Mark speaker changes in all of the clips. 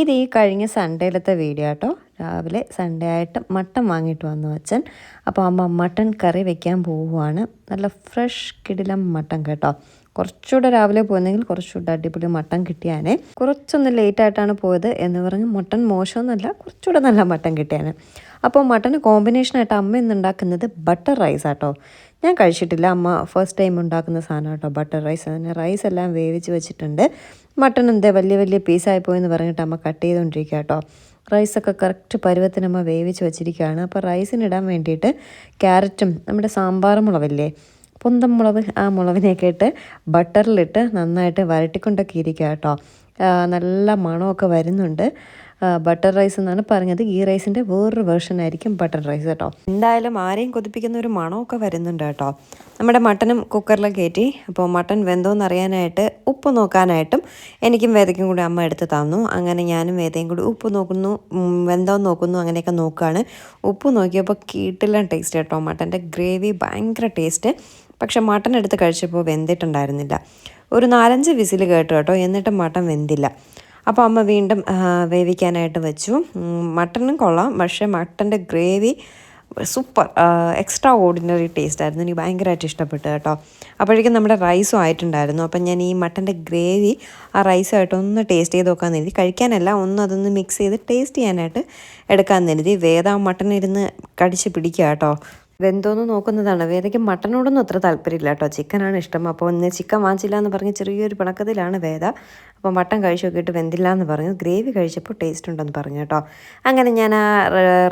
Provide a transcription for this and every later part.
Speaker 1: ഇത് ഈ കഴിഞ്ഞ സൺഡേയിലത്തെ വീഡിയോ കേട്ടോ രാവിലെ സൺഡേ ആയിട്ട് മട്ടൻ വാങ്ങിയിട്ട് വന്നു അച്ഛൻ. അപ്പോൾ അമ്മ മട്ടൻ കറി വെക്കാൻ പോവുകയാണ് നല്ല ഫ്രഷ് കിടിലം മട്ടൻ കേട്ടോ. കുറച്ചുകൂടെ രാവിലെ പോയെങ്കിൽ കുറച്ചുകൂടെ അടിപൊളി മട്ടൻ കിട്ടിയാനേ. കുറച്ചൊന്ന് ലേറ്റ് ആയിട്ടാണ് പോയത് എന്ന് പറഞ്ഞ് മട്ടൻ മോശമൊന്നുമല്ല കുറച്ചുകൂടെ നല്ല മട്ടൻ കിട്ടിയാന്. അപ്പോൾ മട്ടന് കോമ്പിനേഷനായിട്ട് അമ്മ ഇന്ന് ഉണ്ടാക്കുന്നത് ബട്ടർ റൈസ് ആട്ടോ. ഞാൻ കഴിച്ചിട്ടില്ല. അമ്മ ഫസ്റ്റ് ടൈം ഉണ്ടാക്കുന്ന സാധനം കേട്ടോ. ബട്ടർ റൈസ് അതിന് റൈസ് എല്ലാം വേവിച്ച് വെച്ചിട്ടുണ്ട്. മട്ടൺ എന്തേ വലിയ വലിയ പീസായി പോയെന്ന് പറഞ്ഞിട്ട് അമ്മ കട്ട്. ചെയ്തുകൊണ്ടിരിക്കുക കേട്ടോ റൈസൊക്കെ കറക്റ്റ് അമ്മ വേവിച്ച് വെച്ചിരിക്കുകയാണ് അപ്പോൾ റൈസിനിടാൻ വേണ്ടിയിട്ട് ക്യാരറ്റും നമ്മുടെ സാമ്പാർ മുളവില്ലേ പൊന്തം മുളവ് ആ മുളകിനെയൊക്കെ ഇട്ട് ബട്ടറിലിട്ട് നന്നായിട്ട് വരട്ടിക്കൊണ്ടൊക്കെ ഇരിക്കുക കേട്ടോ. നല്ല മണമൊക്കെ വരുന്നുണ്ട്. ബട്ടർ റൈസ് എന്നാണ് പറഞ്ഞത്. ഈ റൈസിന്റെ വേറൊരു വേർഷൻ ആയിരിക്കും ബട്ടർ റൈസ് കേട്ടോ. എന്തായാലും ആരെയും കൊതിപ്പിക്കുന്ന ഒരു മണമൊക്കെ വരുന്നുണ്ട് കേട്ടോ. നമ്മുടെ മട്ടനും കുക്കറിൽ കയറ്റി അപ്പോൾ മട്ടൻ വെന്തോന്ന് അറിയാനായിട്ട് ഉപ്പ് നോക്കാനായിട്ടും എനിക്കും വേദയ്ക്കും കൂടി അമ്മ എടുത്ത് തന്നു. അങ്ങനെ ഞാനും വേദയും കൂടി ഉപ്പ് നോക്കുന്നു വെന്തോ നോക്കുന്നു അങ്ങനെയൊക്കെ നോക്കുകയാണ് ഉപ്പ് നോക്കിയപ്പോൾ കീട്ടില്ല ടേസ്റ്റ് കേട്ടോ. മട്ടന്റെ ഗ്രേവി ഭയങ്കര ടേസ്റ്റ് പക്ഷെ മട്ടൻ എടുത്ത് കഴിച്ചപ്പോൾ വെന്തിട്ടുണ്ടായിരുന്നില്ല. ഒരു നാലഞ്ച് വിസിൽ കേട്ടു കേട്ടോ. എന്നിട്ട് മട്ടൻ വെന്തില്ല. അപ്പോൾ അമ്മ വീണ്ടും വേവിക്കാനായിട്ട് വെച്ചു. മട്ടനും കൊള്ളാം. പക്ഷേ മട്ടന്റെ gravy super extraordinary taste ആയിരുന്നു. എനിക്ക് ഭയങ്കരമായിട്ട് ഇഷ്ടപ്പെട്ടു കേട്ടോ. അപ്പോഴേക്കും നമ്മുടെ റൈസും ആയിട്ടുണ്ടായിരുന്നു. അപ്പം ഞാൻ ഈ മട്ടന്റെ ഗ്രേവി ആ റൈസുമായിട്ട് ഒന്ന് ടേസ്റ്റ് ചെയ്ത് നോക്കാൻ കരുതി. കഴിക്കാനല്ല ഒന്ന് അതൊന്ന് മിക്സ് ചെയ്ത് ടേസ്റ്റ് ചെയ്യാനായിട്ട് എടുക്കാൻ കരുതി. വേദ മട്ടൻ ഇരുന്ന് കടിച്ച് പിടിക്കുക കേട്ടോ. വെന്തോന്ന് നോക്കുന്നതാണ്. വേദയ്ക്ക് മട്ടനോടൊന്നും അത്ര താല്പര്യമില്ല കേട്ടോ. ചിക്കനാണ് ഇഷ്ടം. അപ്പോൾ ഒന്ന് ചിക്കൻ വാങ്ങിച്ചില്ല എന്ന് പറഞ്ഞ് ചെറിയൊരു പിണക്കത്തിലാണ് വേദ. അപ്പോൾ മട്ടൻ കഴിച്ചു നോക്കിയിട്ട് വെന്തില്ല എന്ന് പറഞ്ഞു ഗ്രേവി കഴിച്ചപ്പോൾ ടേസ്റ്റ് ഉണ്ടെന്ന് പറഞ്ഞു കേട്ടോ. അങ്ങനെ ഞാൻ ആ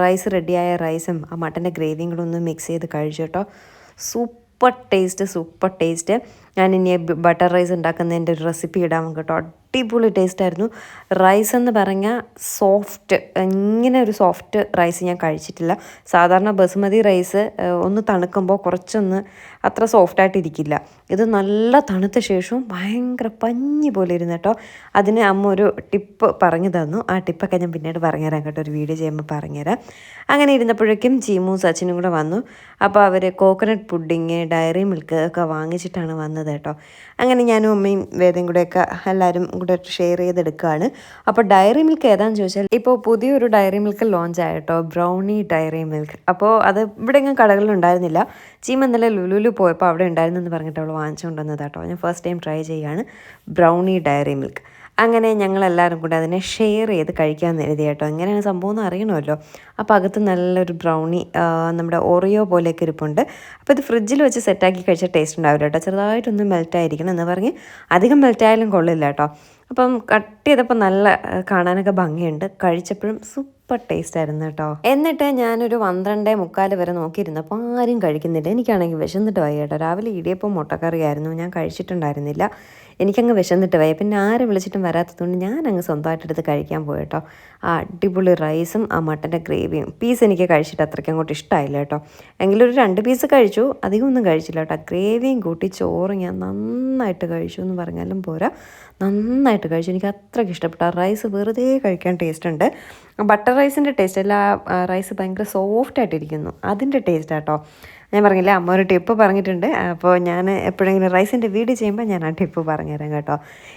Speaker 1: റൈസ് റെഡിയായ റൈസും ആ മട്ടന്റെ ഗ്രേവിയും കൂടെ ഒന്ന് മിക്സ് ചെയ്ത് കഴിച്ചു കേട്ടോ. സൂപ്പർ ടേസ്റ്റ് സൂപ്പർ ടേസ്റ്റ് ഞാൻ ഇനി ബട്ടർ റൈസ് ഉണ്ടാക്കുന്നതിന്റെ ഒരു റെസിപ്പി ഇടാൻ കേട്ടോ. അടിപൊളി ടേസ്റ്റ് ആയിരുന്നു. റൈസ് എന്ന് പറഞ്ഞാൽ സോഫ്റ്റ് ഇങ്ങനെ ഒരു സോഫ്റ്റ് റൈസ് ഞാൻ കഴിച്ചിട്ടില്ല. സാധാരണ ബസുമതി റൈസ് ഒന്ന് തണുക്കുമ്പോൾ കുറച്ചൊന്ന് അത്ര സോഫ്റ്റായിട്ട് ഇരിക്കില്ല ഇത് നല്ല തണുത്ത ശേഷവും ഭയങ്കര പഞ്ഞി പോലെ ഇരുന്നു കേട്ടോ. അതിന് അമ്മ ഒരു ടിപ്പ് പറഞ്ഞു തന്നു. ആ ടിപ്പൊക്കെ ഞാൻ പിന്നീട് പറഞ്ഞുതരാം കേട്ടോ. ഒരു വീഡിയോ ചെയ്യുമ്പോൾ പറഞ്ഞുതരാം അങ്ങനെ ഇരുന്നപ്പോഴേക്കും ചീമു സച്ചിനും കൂടെ വന്നു. അപ്പോൾ അവർ കോക്കനട്ട് പുഡിങ് ഡയറി മിൽക്ക് ഒക്കെ വാങ്ങിച്ചിട്ടാണ് വന്നത്. കേട്ടോ. അങ്ങനെ ഞാനും അമ്മയും വേദയും കൂടെയൊക്കെ എല്ലാവരും കൂടെ ഷെയർ ചെയ്തെടുക്കുകയാണ് അപ്പോൾ ഡയറി മിൽക്ക് ഏതാണെന്ന് ചോദിച്ചാൽ ഇപ്പോൾ പുതിയൊരു ഡയറി മിൽക്ക് ലോഞ്ച് ആയിട്ടോ ബ്രൗണി ഡയറി മിൽക്ക് അപ്പോൾ അത് ഇവിടെ കടകളിൽ ഉണ്ടായിരുന്നില്ല. ചീമ ഇന്നലെ ലുലുലു പോയപ്പോൾ അവിടെ ഉണ്ടായിരുന്നു എന്ന് പറഞ്ഞിട്ട് അവൾ വാങ്ങിച്ചുകൊണ്ടുവന്നതാട്ടോ ഞാൻ ഫസ്റ്റ് ടൈം ട്രൈ ചെയ്യുകയാണ്. ബ്രൗണി ഡയറി മിൽക്ക് അങ്ങനെ ഞങ്ങളെല്ലാവരും കൂടെ അതിനെ ഷെയർ ചെയ്ത് കഴിക്കാൻ എഴുതി കേട്ടോ. എങ്ങനെയാണ് സംഭവം എന്ന് അറിയണമല്ലോ. അപ്പോൾ അകത്ത് നല്ലൊരു ബ്രൗണി നമ്മുടെ ഓറിയോ പോലെയൊക്കെ ഇരിപ്പുണ്ട്. അപ്പോൾ ഇത് ഫ്രിഡ്ജിൽ വെച്ച് സെറ്റാക്കി കഴിച്ച ടേസ്റ്റ് ഉണ്ടാവില്ല കേട്ടോ. ചെറുതായിട്ടൊന്ന് മെൽറ്റായിരിക്കണം എന്ന് പറഞ്ഞ് അധികം മെൽറ്റായാലും കൊള്ളില്ല കേട്ടോ. അപ്പം കട്ട് ചെയ്തപ്പോൾ നല്ല കാണാനൊക്കെ ഭംഗിയുണ്ട്. കഴിച്ചപ്പോഴും സൂപ്പർ ടേസ്റ്റ് ആയിരുന്നു കേട്ടോ. എന്നിട്ട് ഞാനൊരു പന്ത്രണ്ടേ മുക്കാൽ വരെ നോക്കിയിരുന്നപ്പോൾ ആരും കഴിക്കുന്നില്ല. എനിക്കാണെങ്കിൽ വിശന്നിട്ട് വയ്യ കേട്ടോ. രാവിലെ ഇടിയപ്പം മുട്ടക്കറിയായിരുന്നു. ഞാൻ കഴിച്ചിട്ടുണ്ടായിരുന്നില്ല. എനിക്കങ്ങ് വിശന്നിട്ട് വയ്യ. പിന്നെ ആരും വിളിച്ചിട്ടും വരാത്തതുകൊണ്ട് ഞാൻ അങ്ങ് സ്വന്തമായിട്ട് എടുത്ത് കഴിക്കാൻ പോയി കേട്ടോ. ആ അടിപൊളി റൈസും ആ മട്ടന്റെ ഗ്രേവിയും പീസ് എനിക്ക് കഴിച്ചിട്ട് അത്രയ്ക്ക് അങ്ങോട്ട് ഇഷ്ടമായില്ല കേട്ടോ. എങ്കിലും ഒരു രണ്ട് പീസ് കഴിച്ചു. അധികം ഒന്നും കഴിച്ചില്ല കേട്ടോ. ഗ്രേവിയും കൂട്ടി ചോറ് ഞാൻ നന്നായിട്ട് കഴിച്ചു എന്ന് പറഞ്ഞാലും പോരാ. നന്നായിട്ട് കഴിച്ചു. എനിക്ക് അത്രയ്ക്ക് ഇഷ്ടപ്പെട്ടു. ആ റൈസ് വെറുതെ കഴിക്കാൻ ടേസ്റ്റ് ഉണ്ട്. ബട്ടർ റൈസിന്റെ ടേസ്റ്റ് അല്ല റൈസ് ഭയങ്കര സോഫ്റ്റ് ആയിട്ടിരിക്കുന്നു. അതിന്റെ ടേസ്റ്റ് ആട്ടോ. ഞാൻ പറഞ്ഞില്ല അമ്മ ഒരു ടിപ്പ് പറഞ്ഞിട്ടുണ്ട്. അപ്പോൾ ഞാൻ എപ്പോഴെങ്കിലും റൈസിന്റെ വീട് ചെയ്യുമ്പോൾ ഞാൻ ആ ടിപ്പ് പറഞ്ഞുതരാം കേട്ടോ.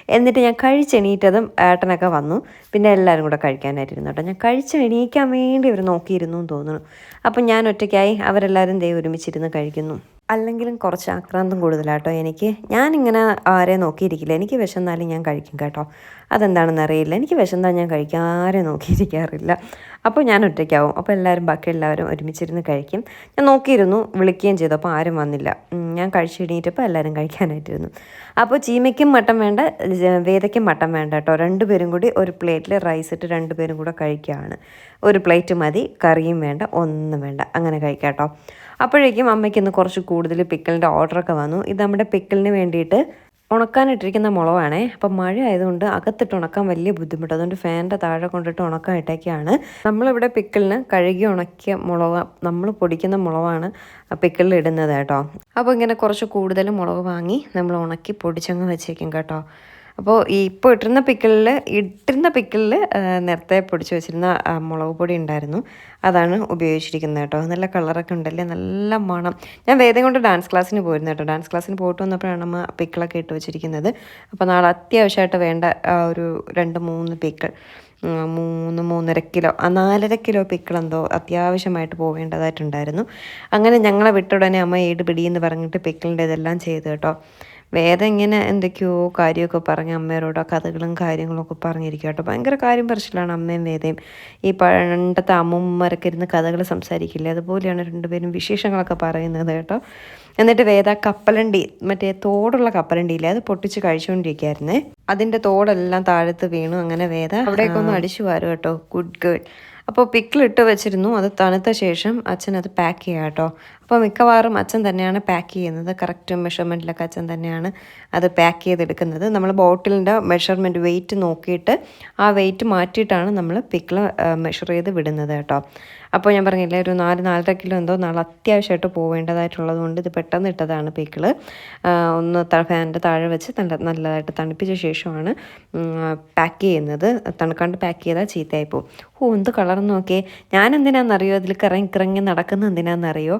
Speaker 1: എന്നിട്ട് ഞാൻ കഴിച്ചെണീറ്റതും ഏട്ടനൊക്കെ വന്നു. പിന്നെ എല്ലാവരും കൂടെ കഴിക്കാനായിട്ടിരുന്നു കേട്ടോ. ഞാൻ കഴിച്ച് എണീക്കാൻ വേണ്ടി അവർ നോക്കിയിരുന്നു എന്ന് തോന്നുന്നു. അപ്പോൾ ഞാൻ ഒറ്റയ്ക്കായി അവരെല്ലാവരും ദൈവം ഒരുമിച്ചിരുന്ന് കഴിക്കുന്നു. അല്ലെങ്കിലും കുറച്ച് ആക്രാന്തം കൂടുതലാട്ടോ എനിക്ക്. ഞാനിങ്ങനെ ആരെ നോക്കിയിരിക്കില്ല. എനിക്ക് വിശന്നാലും ഞാൻ കഴിക്കും കേട്ടോ. അതെന്താണെന്ന് അറിയില്ല. എനിക്ക് വിശന്നാൽ ഞാൻ കഴിക്കാരെ നോക്കിയിരിക്കാറില്ല. അപ്പോൾ ഞാൻ ഒറ്റയ്ക്കാവും. അപ്പോൾ എല്ലാവരും ബാക്കി എല്ലാവരും ഒരുമിച്ചിരുന്ന് കഴിക്കും. ഞാൻ നോക്കിയിരുന്നു വിളിക്കുകയും ചെയ്തു. അപ്പോൾ ആരും വന്നില്ല. ഞാൻ കഴിച്ചിടിയിട്ടപ്പോൾ എല്ലാവരും കഴിക്കാനായിട്ടിരുന്നു. അപ്പോൾ ചീമയ്ക്കും മട്ടൻ വേണ്ട വേദയ്ക്കും മട്ടൻ വേണ്ട കേട്ടോ. രണ്ടുപേരും കൂടി ഒരു പ്ലേറ്റിൽ റൈസ് ഇട്ട് രണ്ടുപേരും കൂടെ കഴിക്കുകയാണ് ഒരു പ്ലേറ്റ് മതി കറിയും വേണ്ട ഒന്നും വേണ്ട. അങ്ങനെ കഴിക്കാം കേട്ടോ. അപ്പോഴേക്കും അമ്മയ്ക്ക് ഇന്ന് കുറച്ച് കൂടുതൽ പിക്കിളിന്റെ ഓർഡറൊക്കെ വന്നു. ഇത് നമ്മുടെ പിക്കിളിന് വേണ്ടിയിട്ട് ഉണക്കാനിട്ടിരിക്കുന്ന മുളകാണേ. അപ്പം മഴ ആയതുകൊണ്ട് അകത്തിട്ട് ഉണക്കാൻ വലിയ ബുദ്ധിമുട്ട്. അതുകൊണ്ട് ഫാനിന്റെ താഴെ കൊണ്ടിട്ട് ഉണക്കാൻ ഇട്ടേക്കാണ്. നമ്മളിവിടെ പിക്കിളിന് കഴുകി ഉണക്കിയ മുളക് നമ്മൾ പൊടിക്കുന്ന മുളകാണ് പിക്കിളിൽ ഇടുന്നത് കേട്ടോ. അപ്പോൾ ഇങ്ങനെ കുറച്ച് കൂടുതൽ മുളക് വാങ്ങി നമ്മൾ ഉണക്കി പൊടിച്ചങ്ങ് വെച്ചേക്കും കേട്ടോ. അപ്പോൾ ഇപ്പോൾ ഇട്ടിരുന്ന പിക്കിളിൽ ഇട്ടിരുന്ന പിക്കിളിൽ നേരത്തെ പൊടിച്ച് വെച്ചിരുന്ന മുളക് പൊടി ഉണ്ടായിരുന്നു. അതാണ് ഉപയോഗിച്ചിരിക്കുന്നത് കേട്ടോ. നല്ല കളറൊക്കെ ഉണ്ടല്ലേ? നല്ല മണം. ഞാൻ വേദം കൊണ്ട് ഡാൻസ് ക്ലാസ്സിന് പോയിരുന്നു കേട്ടോ. ഡാൻസ് ക്ലാസ്സിന് പോയിട്ട് വന്നപ്പോഴാണ് നമ്മൾ പിക്കിളൊക്കെ ഇട്ട് വെച്ചിരിക്കുന്നത്. അപ്പോൾ നാളെ അത്യാവശ്യമായിട്ട് വേണ്ട ഒരു രണ്ട് മൂന്ന് പിക്കിൾ മൂന്ന് മൂന്നര കിലോ നാലര കിലോ പിക്കിളെന്തോ അത്യാവശ്യമായിട്ട് പോവേണ്ടതായിട്ടുണ്ടായിരുന്നു. അങ്ങനെ ഞങ്ങളെ വിട്ടുടനെ അമ്മ ഏട് പിടിയെന്ന് പറഞ്ഞിട്ട് പിക്കിളിന്റെ ഇതെല്ലാം ചെയ്തു കേട്ടോ. വേദ ഇങ്ങനെ എന്തൊക്കെയോ കാര്യമൊക്കെ പറഞ്ഞ് അമ്മയോട് കഥകളും കാര്യങ്ങളൊക്കെ പറഞ്ഞിരിക്കുക കേട്ടോ. ഭയങ്കര കാര്യം പറച്ചിലാണ് അമ്മയും വേദയും. ഈ പണ്ടത്തെ അമ്മൂമ്മരൊക്കെ ഇരുന്ന് കഥകൾ സംസാരിക്കില്ലേ? അതുപോലെയാണ് രണ്ടുപേരും വിശേഷങ്ങളൊക്കെ പറയുന്നത് കേട്ടോ. എന്നിട്ട് വേദ കപ്പലണ്ടി മറ്റേ തോടുള്ള കപ്പലണ്ടിയില്ലേ? അത് പൊട്ടിച്ച് കഴിച്ചുകൊണ്ടിരിക്കുകയായിരുന്നേ അതിന്റെ തോടെല്ലാം താഴത്ത് വീണു. അങ്ങനെ വേദ അവിടെയൊക്കെ ഒന്ന് അടിച്ചു വാരും കേട്ടോ. Good girl. അപ്പോൾ പിക്കിളിട്ട് വെച്ചിരുന്നു. അത് തണുത്ത ശേഷം അച്ഛൻ അത് പാക്ക് ചെയ്യാം കേട്ടോ. അപ്പോൾ മിക്കവാറും അച്ഛൻ തന്നെയാണ് പാക്ക് ചെയ്യുന്നത്. കറക്റ്റ് മെഷർമെന്റിലൊക്കെ അച്ഛൻ തന്നെയാണ് അത് പാക്ക് ചെയ്തെടുക്കുന്നത്. നമ്മൾ ബോട്ടിലിന്റെ മെഷർമെന്റ് വെയിറ്റ് നോക്കിയിട്ട് ആ വെയിറ്റ് മാറ്റിയിട്ടാണ് നമ്മൾ പിക്കിൾ മെഷർ ചെയ്ത് വിടുന്നത് കേട്ടോ. അപ്പോൾ ഞാൻ പറഞ്ഞില്ലേ ഒരു നാല് നാലര കിലോ എന്തോ നാളെ അത്യാവശ്യമായിട്ട് പോവേണ്ടതായിട്ടുള്ളത് കൊണ്ട് ഇത് പെട്ടെന്ന് ഇട്ടതാണ് പിക്കിൾ ഒന്ന് ഫാനിന്റെ താഴെ വെച്ച് നല്ല നല്ലതായിട്ട് തണുപ്പിച്ച ശേഷമാണ് പാക്ക് ചെയ്യുന്നത്. തണുക്കാണ്ട് പാക്ക് ചെയ്താൽ ചീത്തയായി പോകും. ഓ എന്ത് കളർ നോക്കിയേ. ഞാൻ എന്തിനാണെന്നറിയോ? അതിൽ കറങ്ങി കറങ്ങി നടക്കുന്ന എന്തിനാണെന്നറിയോ?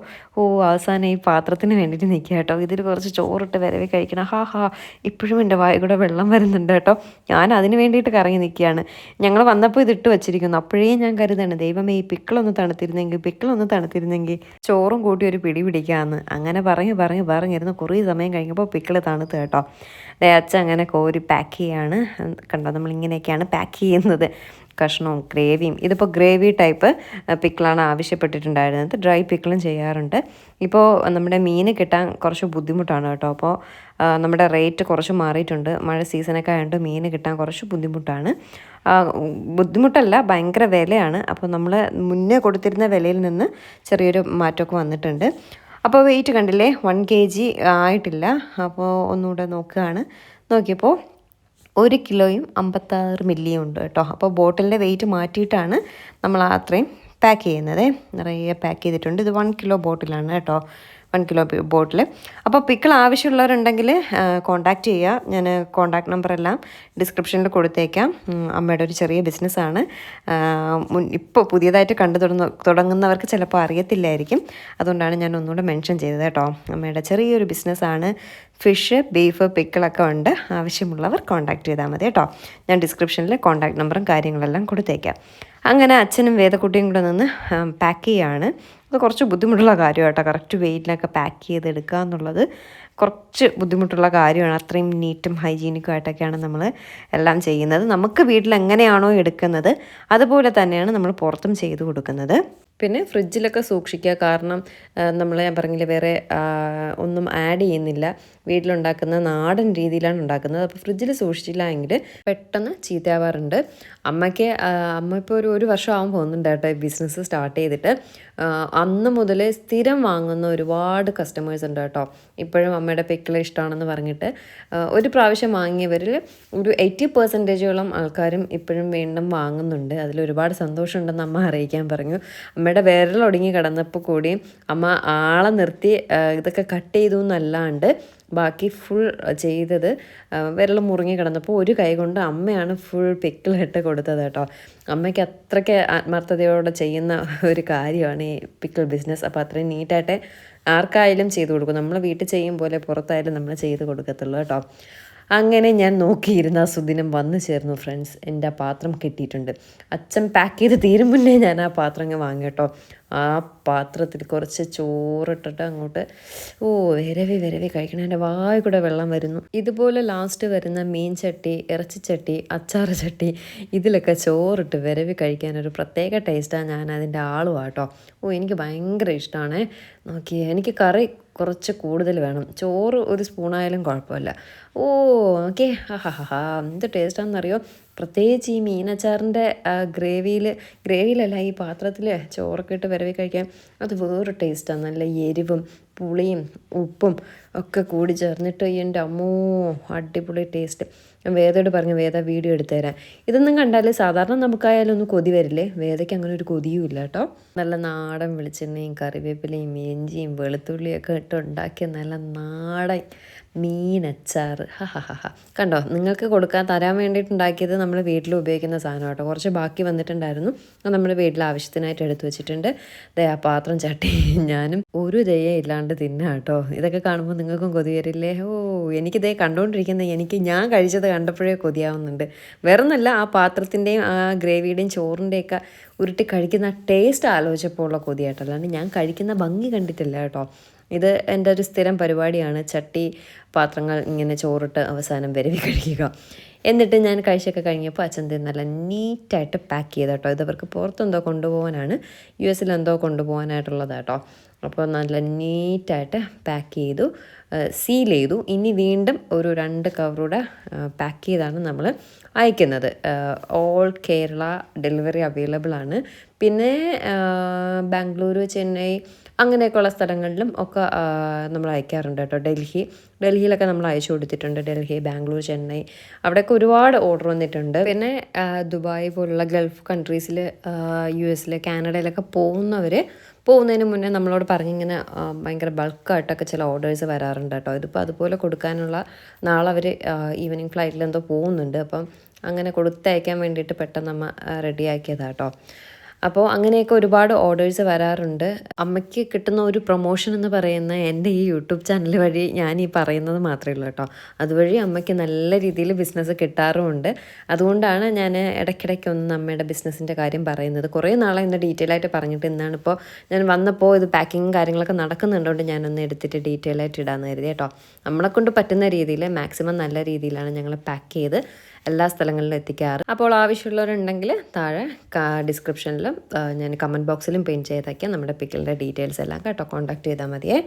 Speaker 1: അവസാനം ഈ പാത്രത്തിന് വേണ്ടിയിട്ട് നിൽക്കുക കേട്ടോ. ഇതിൽ കുറച്ച് ചോറിട്ട് വരവേ കഴിക്കണം. ഹാ ഹാ. ഇപ്പോഴും എന്റെ വായ കൂടെ വെള്ളം വരുന്നുണ്ട് കേട്ടോ. ഞാൻ അതിന് വേണ്ടിയിട്ട് കറങ്ങി നിൽക്കുകയാണ്. ഞങ്ങൾ വന്നപ്പോൾ ഇതിട്ട് വെച്ചിരിക്കുന്നു. അപ്പോഴേ ഞാൻ കരുതാണ് ദൈവമേ ഈ പിക്കിളൊന്ന് തണുത്തിരുന്നെങ്കിൽ പിക്കിളൊന്ന് തണുത്തിരുന്നെങ്കിൽ ചോറും കൂട്ടി ഒരു പിടി പിടിക്കാമെന്ന്. അങ്ങനെ പറഞ്ഞ് പറഞ്ഞ് പറഞ്ഞിരുന്നു കുറേ സമയം കഴിഞ്ഞപ്പോൾ പിക്കിൾ തണുത്ത് കേട്ടോ. അച്ഛൻ അങ്ങനെ കോരി പാക്ക് ചെയ്യാണ്. കണ്ടോ നമ്മളിങ്ങനെയൊക്കെയാണ് പാക്ക് ചെയ്യുന്നത്. കഷ്ണവും ഗ്രേവിയും ഇതിപ്പോൾ ഗ്രേവി ടൈപ്പ് പിക്കിളാണ് ആവശ്യപ്പെട്ടിട്ടുണ്ടായിരുന്നത്. ഡ്രൈ പിക്കിളും ചെയ്യാറുണ്ട്. ഇപ്പോൾ നമ്മുടെ മീൻ കിട്ടാൻ കുറച്ച് ബുദ്ധിമുട്ടാണ് കേട്ടോ. അപ്പോൾ നമ്മുടെ റേറ്റ് കുറച്ച് മാറിയിട്ടുണ്ട്. മഴ സീസണൊക്കെ ആയതുകൊണ്ട് മീൻ കിട്ടാൻ കുറച്ച് ബുദ്ധിമുട്ടാണ്. ബുദ്ധിമുട്ടല്ല ഭയങ്കര വിലയാണ്. അപ്പോൾ നമ്മൾ മുന്നേ കൊടുത്തിരുന്ന വിലയിൽ നിന്ന് ചെറിയൊരു മാറ്റമൊക്കെ വന്നിട്ടുണ്ട്. അപ്പോൾ വെയിറ്റ് കണ്ടില്ലേ? വൺ കെ ജി ആയിട്ടില്ല. അപ്പോൾ ഒന്നുകൂടെ നോക്കുകയാണ്. നോക്കിയപ്പോൾ ഒരു കിലോയും അമ്പത്താറ് മില്ലിയും ഉണ്ട് കേട്ടോ. അപ്പോൾ ബോട്ടിലിന്റെ വെയിറ്റ് മാറ്റിയിട്ടാണ് നമ്മൾ അത്രയും പാക്ക് ചെയ്യുന്നത്. നിറയെ പാക്ക് ചെയ്തിട്ടുണ്ട്. ഇത് വൺ കിലോ ബോട്ടിലാണ് കേട്ടോ. വൺ കിലോ ബോട്ടിൽ അപ്പോൾ പിക്കിൾ ആവശ്യമുള്ളവരുണ്ടെങ്കിൽ കോൺടാക്റ്റ് ചെയ്യുക. ഞാൻ കോൺടാക്ട് നമ്പറെല്ലാം ഡിസ്ക്രിപ്ഷനിൽ കൊടുത്തേക്കാം. അമ്മയുടെ ഒരു ചെറിയ ബിസിനസ്സാണ് ഇപ്പോൾ പുതിയതായിട്ട് കണ്ടു തുടങ്ങുന്ന തുടങ്ങുന്നവർക്ക് ചിലപ്പോൾ അറിയത്തില്ലായിരിക്കും. അതുകൊണ്ടാണ് ഞാൻ ഒന്നുകൂടെ മെൻഷൻ ചെയ്തത് കേട്ടോ. അമ്മയുടെ ചെറിയൊരു ബിസിനസ്സാണ് ഫിഷ് ബീഫ് പിക്കിളൊക്കെ ഉണ്ട്. ആവശ്യമുള്ളവർ കോൺടാക്ട് ചെയ്താൽ മതി കേട്ടോ. ഞാൻ ഡിസ്ക്രിപ്ഷനിൽ കോൺടാക്ട് നമ്പറും കാര്യങ്ങളെല്ലാം കൊടുത്തേക്കാം. അങ്ങനെ അച്ഛനും വേദക്കുട്ടിയും കൂടെ നിന്ന് പാക്ക് ചെയ്യാണ്. അത് കുറച്ച് ബുദ്ധിമുട്ടുള്ള കാര്യമാണ് കേട്ടോ കറക്റ്റ് വെയിറ്റിലൊക്കെ പാക്ക് ചെയ്തെടുക്കുക എന്നുള്ളത് കുറച്ച് ബുദ്ധിമുട്ടുള്ള കാര്യമാണ്. അത്രയും നീറ്റും ഹൈജീനിക്കും ആയിട്ടൊക്കെയാണ് നമ്മൾ എല്ലാം ചെയ്യുന്നത്. നമുക്ക് വീട്ടിൽ എങ്ങനെയാണോ എടുക്കുന്നത് അതുപോലെ തന്നെയാണ് നമ്മൾ പുറത്തും ചെയ്തു കൊടുക്കുന്നത്. പിന്നെ ഫ്രിഡ്ജിലൊക്കെ സൂക്ഷിക്കുക. കാരണം നമ്മൾ ഞാൻ പറഞ്ഞില്ല വേറെ ഒന്നും ആഡ് ചെയ്യുന്നില്ല. വീട്ടിലുണ്ടാക്കുന്ന നാടൻ രീതിയിലാണ് ഉണ്ടാക്കുന്നത്. അപ്പോൾ ഫ്രിഡ്ജിൽ സൂക്ഷിച്ചില്ല എങ്കിൽ പെട്ടെന്ന് ചീത്തയാവാറുണ്ട്. അമ്മയ്ക്ക് അമ്മ ഇപ്പോൾ ഒരു ഒരു വർഷം ആകുമ്പോൾ പോകുന്നുണ്ട് കേട്ടോ ബിസിനസ് സ്റ്റാർട്ട് ചെയ്തിട്ട്. അന്ന് മുതൽ സ്ഥിരം വാങ്ങുന്ന ഒരുപാട് കസ്റ്റമേഴ്സ് ഉണ്ട് കേട്ടോ. ഇപ്പോഴും അമ്മയുടെ പിക്കിൾ ഇഷ്ടമാണെന്ന് പറഞ്ഞിട്ട് ഒരു പ്രാവശ്യം വാങ്ങിയവരിൽ ഒരു എയ്റ്റി പെർസെന്റേജോളം ആൾക്കാരും ഇപ്പോഴും വീണ്ടും വാങ്ങുന്നുണ്ട്. അതിൽ ഒരുപാട് സന്തോഷമുണ്ടെന്ന് അമ്മ അറിയിക്കാൻ പറഞ്ഞു. അമ്മയുടെ വിരലൊടുങ്ങി കിടന്നപ്പോൾ കൂടി അമ്മ ആളെ നിർത്തി ഇതൊക്കെ കട്ട് ചെയ്തു എന്നല്ലാണ്ട് ബാക്കി ഫുൾ ചെയ്തത് വിരൽ മുറുങ്ങി കിടന്നപ്പോൾ ഒരു കൈ കൊണ്ട് അമ്മയാണ് ഫുൾ പിക്കിളിട്ട് കൊടുത്തത് കേട്ടോ. അമ്മയ്ക്ക് അത്രയ്ക്ക് ആത്മാർത്ഥതയോടെ ചെയ്യുന്ന ഒരു കാര്യമാണ് ഈ പിക്കിൾ ബിസിനസ് അപ്പോൾ അത്രയും നീറ്റായിട്ട് ആർക്കായാലും ചെയ്തു കൊടുക്കും. നമ്മൾ വീട്ടിൽ ചെയ്യും പോലെ പുറത്തായാലും നമ്മൾ ചെയ്ത് കൊടുക്കത്തുള്ളൂ കേട്ടോ. അങ്ങനെ ഞാൻ നോക്കിയിരുന്ന ആ സുദിനം വന്നു ചേർന്നു ഫ്രണ്ട്സ് എന്റെ ആ പാത്രം കിട്ടിയിട്ടുണ്ട്. അച്ഛൻ പാക്ക് ചെയ്ത് തീരും മുന്നേ ഞാൻ ആ പാത്രം അങ്ങ് വാങ്ങി കേട്ടോ. ആ പാത്രത്തിൽ കുറച്ച് ചോറിട്ടിട്ട് അങ്ങോട്ട് ഓ വിരവി വിരവി കഴിക്കണം. എന്റെ വായ കൂടെ വെള്ളം വരുന്നു. ഇതുപോലെ ലാസ്റ്റ് വരുന്ന മീൻ ചട്ടി ഇറച്ചിച്ചട്ടി അച്ചാർ ചട്ടി ഇതിലൊക്കെ ചോറിട്ട് വരവി കഴിക്കാനൊരു പ്രത്യേക ടേസ്റ്റാണ് ഞാൻ അതിന്റെ ആളും കേട്ടോ. ഓ എനിക്ക് ഭയങ്കര ഇഷ്ടമാണ് നോക്കിയേ എനിക്ക് കറി കുറച്ച് കൂടുതൽ വേണം. ചോറ് ഒരു സ്പൂണായാലും കുഴപ്പമില്ല. ഓ ഓക്കെ ഹാ ഹാ ഹാ എന്ത് ടേസ്റ്റാണെന്നറിയോ പ്രത്യേകിച്ച് ഈ മീനച്ചാറിന്റെ ഗ്രേവിയിൽ ഗ്രേവിയിലല്ല ഈ പാത്രത്തിൽ ചോറൊക്കെ ഇട്ട് വരവി കഴിക്കാൻ അത് വേറൊരു ടേസ്റ്റാണ് നല്ല എരിവും പുളിയും ഉപ്പും ഒക്കെ കൂടി ചേർന്നിട്ട് എന്റെ അമ്മോ അടിപൊളി ടേസ്റ്റ്. ഞാൻ വേദയോട് പറഞ്ഞു വേദ വീഡിയോ എടുത്തു തരാം ഇതൊന്നും കണ്ടാൽ സാധാരണ നമുക്കായാലും ഒന്ന് കൊതി വരില്ലേ? വേദയ്ക്ക് അങ്ങനെ ഒരു കൊതിയും ഇല്ല കേട്ടോ. നല്ല നാടൻ വെളിച്ചെണ്ണയും കറിവേപ്പിലയും ഇഞ്ചിയും വെളുത്തുള്ളിയൊക്കെ ഇട്ട് ഉണ്ടാക്കിയ നല്ല നാടൻ മീനച്ചാറ്. ഹ ഹ ഹ ഹ. കണ്ടോ നിങ്ങൾക്ക് കൊടുക്കാൻ തരാൻ വേണ്ടിയിട്ടുണ്ടാക്കിയത് നമ്മൾ വീട്ടിൽ ഉപയോഗിക്കുന്ന സാധനം കേട്ടോ. കുറച്ച് ബാക്കി വന്നിട്ടുണ്ടായിരുന്നു. അത് നമ്മൾ വീട്ടിൽ ആവശ്യത്തിനായിട്ട് എടുത്തു വെച്ചിട്ടുണ്ട്. ദയ പാത്രം ചട്ടി ഞാനും. ഒരു ദയ ഇല്ലാണ്ട് തിന്നാ കേട്ടോ. ഇതൊക്കെ കാണുമ്പോൾ നിങ്ങൾക്കും കൊതി വരില്ലേ ഓ ദയ കണ്ടുകൊണ്ടിരിക്കുന്നത് എനിക്ക് ഞാൻ കഴിച്ചത് കണ്ടപ്പോഴേ കൊതിയാവുന്നുണ്ട്. വേറൊന്നല്ല ആ പാത്രത്തിന്റെയും ആ ഗ്രേവിയുടെയും ചോറിന്റെയൊക്കെ ഉരുട്ടി കഴിക്കുന്ന ടേസ്റ്റ് ആലോചിച്ചപ്പോൾ ഉള്ള കൊതിയായിട്ടല്ലാണ്ട് ഞാൻ കഴിക്കുന്ന ഭംഗി കണ്ടിട്ടില്ല കേട്ടോ. ഇത് എന്റെ ഒരു സ്ഥിരം പരിപാടിയാണ്. ചട്ടി പാത്രങ്ങൾ ഇങ്ങനെ ചോറിട്ട് അവസാനം വരവി കഴിക്കുക. എന്നിട്ട് ഞാൻ കഴിച്ചൊക്കെ കഴിഞ്ഞപ്പോൾ അച്ഛൻ നല്ല നീറ്റായിട്ട് പാക്ക് ചെയ്ത കേട്ടോ ഇത് അവർക്ക് പുറത്തെന്തോ കൊണ്ടുപോകാനാണ്. യു എസിൽ എന്തോ കൊണ്ടുപോകാനായിട്ടുള്ളതാട്ടോ. അപ്പോൾ നല്ല നീറ്റായിട്ട് പാക്ക് ചെയ്തു സീൽ ചെയ്തു. ഇനി വീണ്ടും ഒരു രണ്ട് കവറൂടെ പാക്ക് ചെയ്താണ് നമ്മൾ അയക്കുന്നത്. ഓൾ കേരള ഡെലിവറി അവൈലബിൾ ആണ്. പിന്നെ ബാംഗ്ലൂരു ചെന്നൈ അങ്ങനെയൊക്കെയുള്ള സ്ഥലങ്ങളിലും ഒക്കെ നമ്മൾ അയക്കാറുണ്ട് കേട്ടോ. ഡൽഹി. ഡൽഹിയിലൊക്കെ നമ്മൾ അയച്ചു കൊടുത്തിട്ടുണ്ട്. ഡൽഹി ബാംഗ്ലൂർ ചെന്നൈ. അവിടെയൊക്കെ ഒരുപാട് ഓർഡർ വന്നിട്ടുണ്ട്. പിന്നെ ദുബായ് പോലുള്ള ഗൾഫ് കൺട്രീസിൽ യു എസിൽ കാനഡയിലൊക്കെ പോകുന്നവർ പോകുന്നതിന് മുന്നേ നമ്മളോട് പറഞ്ഞിങ്ങനെ ഭയങ്കര ബൾക്കായിട്ടൊക്കെ ചില ഓർഡേഴ്സ് വരാറുണ്ട് കേട്ടോ. ഇതിപ്പോൾ അതുപോലെ കൊടുക്കാനുള്ള നാളെ അവർ ഈവനിങ് ഫ്ലൈറ്റിൽ എന്തോ പോകുന്നുണ്ട്. അപ്പം അങ്ങനെ കൊടുത്തയക്കാൻ വേണ്ടിയിട്ട് പെട്ടെന്ന് അമ്മ റെഡിയാക്കിയതാട്ടോ അപ്പോൾ അങ്ങനെയൊക്കെ ഒരുപാട് ഓർഡേഴ്സ് വരാറുണ്ട്. അമ്മയ്ക്ക് കിട്ടുന്ന ഒരു പ്രൊമോഷൻ എന്ന് പറയുന്ന എന്റെ ഈ യൂട്യൂബ് ചാനൽ വഴി ഞാൻ ഈ പറയുന്നത് മാത്രമേ ഉള്ളൂ കേട്ടോ. അതുവഴി അമ്മയ്ക്ക് നല്ല രീതിയിൽ ബിസിനസ് കിട്ടാറുമുണ്ട്. അതുകൊണ്ടാണ് ഞാൻ ഇടയ്ക്കിടയ്ക്ക് ഒന്ന് അമ്മയുടെ ബിസിനസ്സിന്റെ കാര്യം പറയുന്നത്. കുറേ നാളെ ഇന്ന് ഡീറ്റെയിൽ ആയിട്ട് പറഞ്ഞിട്ട് ഇന്നാണ് ഇപ്പോൾ ഞാൻ വന്നപ്പോൾ ഇത് പാക്കിങ്ങും കാര്യങ്ങളൊക്കെ നടക്കുന്നുണ്ടോണ്ട് ഞാനൊന്ന് എടുത്തിട്ട് ഡീറ്റെയിൽ ആയിട്ട് ഇടാമെന്ന് കരുതി കേട്ടോ. നമ്മളെ കൊണ്ട് പറ്റുന്ന രീതിയിൽ മാക്സിമം നല്ല രീതിയിലാണ് ഞങ്ങൾ പാക്ക് ചെയ്ത് എല്ലാ സ്ഥലങ്ങളിലും എത്തിക്കാറ്. അപ്പോൾ ആവശ്യമുള്ളവരുണ്ടെങ്കിൽ താഴെ ഡിസ്ക്രിപ്ഷനിലും ഞാൻ കമന്റ് ബോക്സിലും പിൻ ചെയ്തേക്കാം. നമ്മുടെ പിക്കിളിന്റെ ഡീറ്റെയിൽസ് എല്ലാം കേട്ടോ. കോൺടാക്ട് ചെയ്താൽ മതിയേ.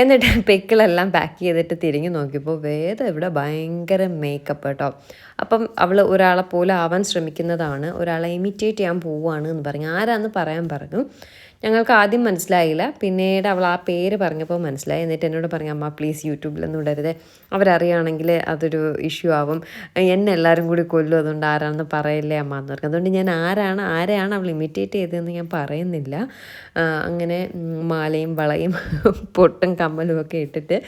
Speaker 1: എന്നിട്ട് പെക്കിളെല്ലാം പാക്ക് ചെയ്തിട്ട് തിരിഞ്ഞു നോക്കിയപ്പോൾ വേദ ഇവിടെ ഭയങ്കര മേക്കപ്പ് കേട്ടോ. അപ്പം അവൾ ഒരാളെ പോലെ ആവാൻ ശ്രമിക്കുന്നതാണ്. ഒരാളെ ഇമിറ്റേറ്റ് ചെയ്യാൻ പോവുകയാണ് എന്ന് പറഞ്ഞു ആരാന്ന് പറയാൻ പറഞ്ഞു. ഞങ്ങൾക്ക് ആദ്യം മനസ്സിലായില്ല. പിന്നീട് അവൾ ആ പേര് പറഞ്ഞപ്പോൾ മനസ്സിലായി. എന്നിട്ട് എന്നോട് പറഞ്ഞു അമ്മ പ്ലീസ് യൂട്യൂബിലൊന്നും ഇടരുത്. അവരറിയുകയാണെങ്കിൽ അതൊരു ഇഷ്യൂ ആവും. എന്നെ എല്ലാവരും കൂടി കൊല്ലും അതുകൊണ്ട് ആരാണെന്ന് പറയില്ലേ അമ്മ എന്ന് പറഞ്ഞു. അതുകൊണ്ട് ഞാൻ ആരാണ് ആരെയാണ് അവൾ ഇമിറ്റേറ്റ് ചെയ്തതെന്ന് ഞാൻ പറയുന്നില്ല. അങ്ങനെ മാലയും വളയും പൊട്ടും കമ്മലും ഒക്കെ ഇട്ടിട്ട്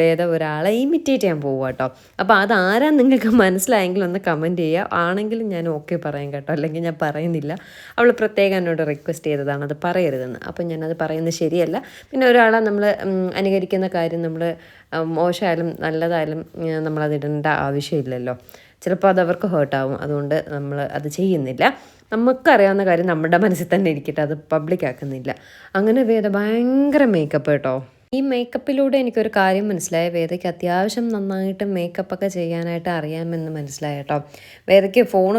Speaker 1: വേദ ഒരാളെ ഇമിറ്റേറ്റ് ചെയ്യാൻ പോവുക കേട്ടോ അപ്പോൾ അതാരാ നിങ്ങൾക്ക് മനസ്സിലായെങ്കിൽ ഒന്ന് കമന്റ് ചെയ്യുക ആണെങ്കിലും ഞാൻ ഓക്കെ പറയാം കേട്ടോ. അല്ലെങ്കിൽ ഞാൻ പറയുന്നില്ല. അവൾ പ്രത്യേകം എന്നോട് റിക്വസ്റ്റ് ചെയ്തതാണ്. അത് പറയരുത്. ചെയ്യരുതെന്ന് അപ്പം ഞാനത് പറയുന്നത് ശരിയല്ല. പിന്നെ ഒരാളെ നമ്മൾ അനുകരിക്കുന്ന കാര്യം നമ്മൾ മോശമായാലും നല്ലതായാലും നമ്മളതിടേണ്ട ആവശ്യമില്ലല്ലോ. ചിലപ്പോൾ അത് അവർക്ക് ഹേർട്ടാവും. അതുകൊണ്ട് നമ്മൾ അത് ചെയ്യുന്നില്ല. നമുക്കറിയാവുന്ന കാര്യം നമ്മുടെ മനസ്സിൽ തന്നെ ഇരിക്കട്ടെ. അത് പബ്ലിക് ആക്കുന്നില്ല. അങ്ങനെ വേദ ഭയങ്കര മേക്കപ്പ് കേട്ടോ. ഈ മേക്കപ്പിലൂടെ എനിക്കൊരു കാര്യം മനസ്സിലായ. വേദയ്ക്ക് അത്യാവശ്യം നന്നായിട്ട് മേക്കപ്പൊക്കെ ചെയ്യാനായിട്ട് അറിയാമെന്ന് മനസ്സിലായി കേട്ടോ. വേദയ്ക്ക് ഫോൺ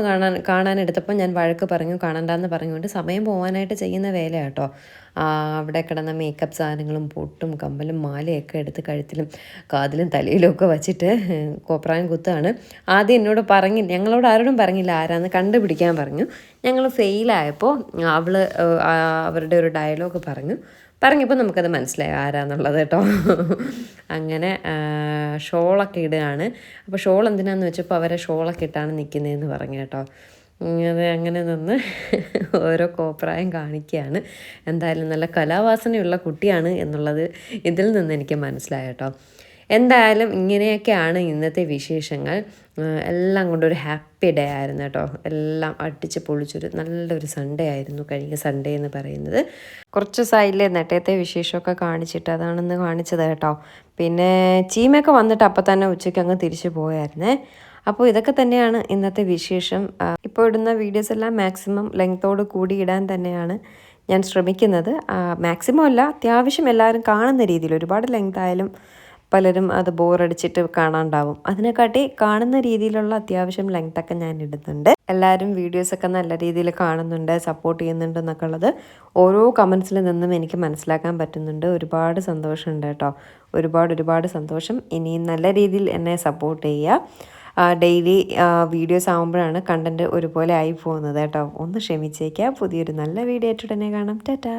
Speaker 1: കാണാൻ എടുത്തപ്പോൾ ഞാൻ വഴക്ക് പറഞ്ഞു കാണണ്ടെന്ന് പറഞ്ഞുകൊണ്ട് സമയം പോകാനായിട്ട് ചെയ്യുന്ന വേല കേട്ടോ. അവിടെ കിടന്ന മേക്കപ്പ് സാധനങ്ങളും പൊട്ടും കമ്പലും മാലയൊക്കെ എടുത്ത് കഴുത്തിലും കാതിലും തലയിലും ഒക്കെ വച്ചിട്ട് കോപ്രായം കുത്താണ്. ആദ്യം എന്നോട് പറഞ്ഞി ഞങ്ങളോട് ആരോടും പറഞ്ഞില്ല ആരാന്ന് കണ്ടുപിടിക്കാൻ പറഞ്ഞു. ഞങ്ങൾ ഫെയിലായപ്പോൾ അവൾ അവരുടെ ഒരു ഡയലോഗ് പറഞ്ഞു. പറഞ്ഞപ്പോൾ നമുക്കത് മനസ്സിലായി ആരാന്നുള്ളത് കേട്ടോ. അങ്ങനെ ഷോളൊക്കെ ഇടുകയാണ്. അപ്പോൾ ഷോൾ എന്തിനാന്ന് വെച്ചപ്പോൾ അവരെ ഷോളൊക്കെ ഇട്ടാണ് നിൽക്കുന്നതെന്ന് പറഞ്ഞു കേട്ടോ. അത് അങ്ങനെ നിന്ന് ഓരോ കോപ്രായം കാണിക്കുകയാണ്. എന്തായാലും നല്ല കലാവാസനയുള്ള കുട്ടിയാണ് എന്നുള്ളത് ഇതിൽ നിന്ന് എനിക്ക് മനസ്സിലായ കേട്ടോ. എന്തായാലും ഇങ്ങനെയൊക്കെയാണ് ഇന്നത്തെ വിശേഷങ്ങൾ. എല്ലാം കൊണ്ടൊരു ഹാപ്പി ഡേ ആയിരുന്നു കേട്ടോ. എല്ലാം അടിച്ച് പൊളിച്ചൊരു നല്ലൊരു സൺഡേ ആയിരുന്നു കഴിഞ്ഞ സൺഡേ എന്ന് പറയുന്നത്. കുറച്ച് സൈഡിലെ നെട്ടയത്തെ വിശേഷമൊക്കെ കാണിച്ചിട്ട് അതാണെന്ന് കാണിച്ചത് കേട്ടോ. പിന്നെ ചീമയൊക്കെ വന്നിട്ട് അപ്പം തന്നെ ഉച്ചയ്ക്ക് അങ്ങ് തിരിച്ചു പോയായിരുന്നേ. അപ്പോൾ ഇതൊക്കെ തന്നെയാണ് ഇന്നത്തെ വിശേഷം. ഇപ്പോൾ ഇടുന്ന വീഡിയോസ് എല്ലാം മാക്സിമം ലെങ്ത്തോട് കൂടി ഇടാൻ തന്നെയാണ് ഞാൻ ശ്രമിക്കുന്നത്. മാക്സിമം അല്ല അത്യാവശ്യം എല്ലാവരും കാണുന്ന രീതിയിൽ ഒരുപാട് ലെങ്ത് ആയാലും പലരും അത് ബോറടിച്ചിട്ട് കാണാണ്ടാവും. അതിനെക്കാട്ടി കാണുന്ന രീതിയിലുള്ള അത്യാവശ്യം ലെങ്ത് ഒക്കെ ഞാൻ ഇടുന്നുണ്ട്. എല്ലാവരും വീഡിയോസൊക്കെ നല്ല രീതിയിൽ കാണുന്നുണ്ട് സപ്പോർട്ട് ചെയ്യുന്നുണ്ട് എന്നൊക്കെ ഉള്ളത് ഓരോ കമൻസിൽ നിന്നും എനിക്ക് മനസ്സിലാക്കാൻ പറ്റുന്നുണ്ട്. ഒരുപാട് സന്തോഷമുണ്ട് കേട്ടോ. ഒരുപാട് ഒരുപാട് സന്തോഷം. ഇനിയും നല്ല രീതിയിൽ എന്നെ സപ്പോർട്ട് ചെയ്യുക. ഡെയിലി വീഡിയോസ് ആകുമ്പോഴാണ് കണ്ടന്റ് ഒരുപോലെ ആയി പോകുന്നത് കേട്ടോ. ഒന്ന് ക്ഷമിച്ചേക്കുക പുതിയൊരു നല്ല വീഡിയോ ആയിട്ട് ഉടനെ കാണാം. ടാറ്റാ